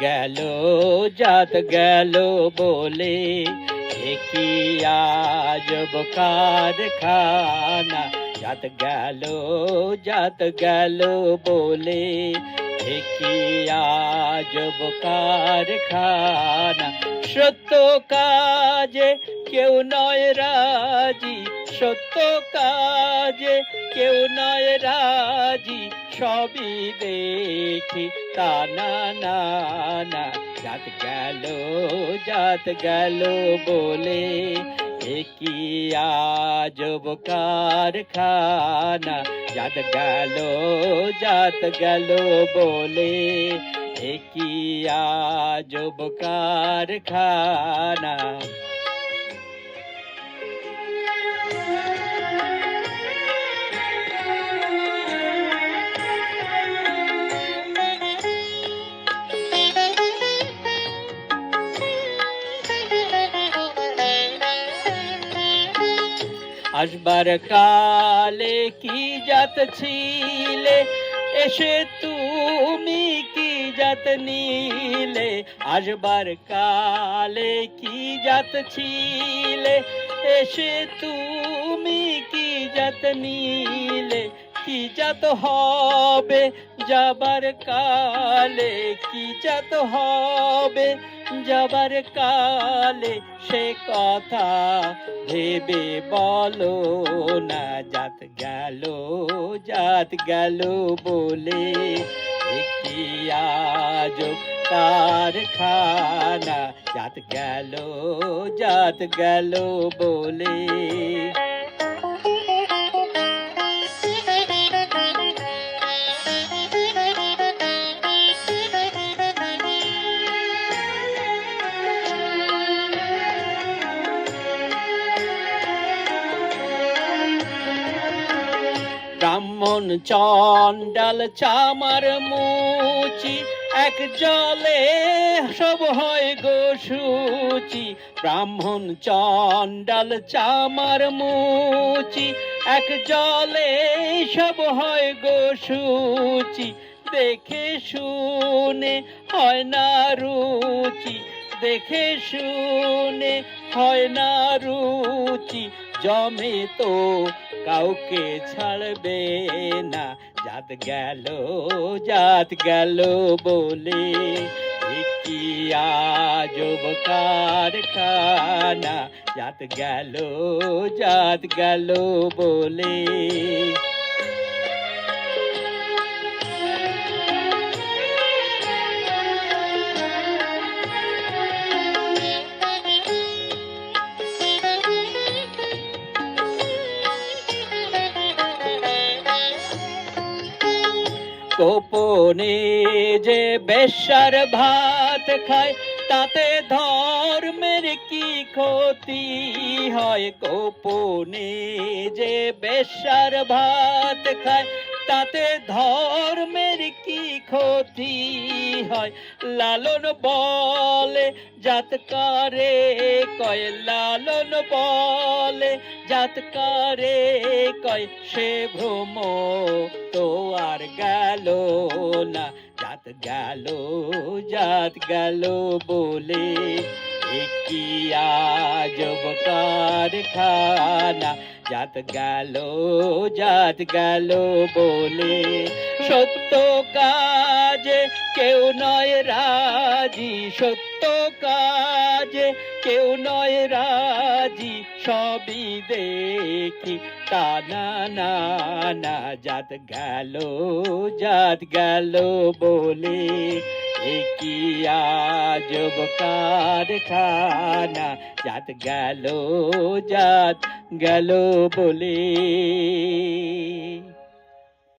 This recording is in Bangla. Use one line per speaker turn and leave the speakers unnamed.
জাত গেল বলে একই আজব কারখানা জাত গেল জাত গেল বলে একই আজব কারখানা সত্য কাজে কেউ নয় রাজি সত্য কাজে কেউ নয় রাজি, সবই দেখি। তা না না জাত গেল জাত গেল বলে। একই আজব কারখানা, জাত গেল জাত গেল বলে। একই আজব কারখানা। আসবার কালে কি জাত ছিলে? এসে তুমি কি জাত নিলে? আসবার কালে কি জাত ছিলে? এসে তুমি কি জাত নিলে? কি জাত হবে? যাবার কালে কি জাত হবে? যাবার কালে সে কথা ভেবে বলো না, জাত গেল জাত গেল বলে। একটি আজব কারখানা জাত গেল জাত গেল বলে। ব্রাহ্মণ চণ্ডাল চামার মুচি, এক জলে সব হয় গো সুচি। ব্রাহ্মণ চণ্ডাল চামার মুচি, এক জলে সব হয় গো সুচি। দেখে শুনে হয় না রুচি, দেখে শুনে হয় না রুচি। জমে তো কাউকে ছাড়বে না। জাত গেল জাত গেল বলে কি আজব কারখানা। জাত গেল জাত গেল বলে গোপনে যে বেশার ভাত খায়, তাতে ধর্মের কি ক্ষতি হয়? গোপনে যে বেশার ভাত খায় তাতে ধর্মের কি ক্ষতি হয়? লালন বলে জাতকারে, কয় লালন বলে জাতকারে, কয় সে ভ্রম তো আর গেল না, জাত গেল জাত গেল বলে একই আজব কারখানা জাত গেল জাত গেল বলে সত্য কাজে কেউ নয় রাজি সত্য কাজে কেউ নয় রাজি সবই দেখি তা না না না জাত গেল জাত গেল বলে একই আজব কারখানা যাত গেল যাত গেল বলে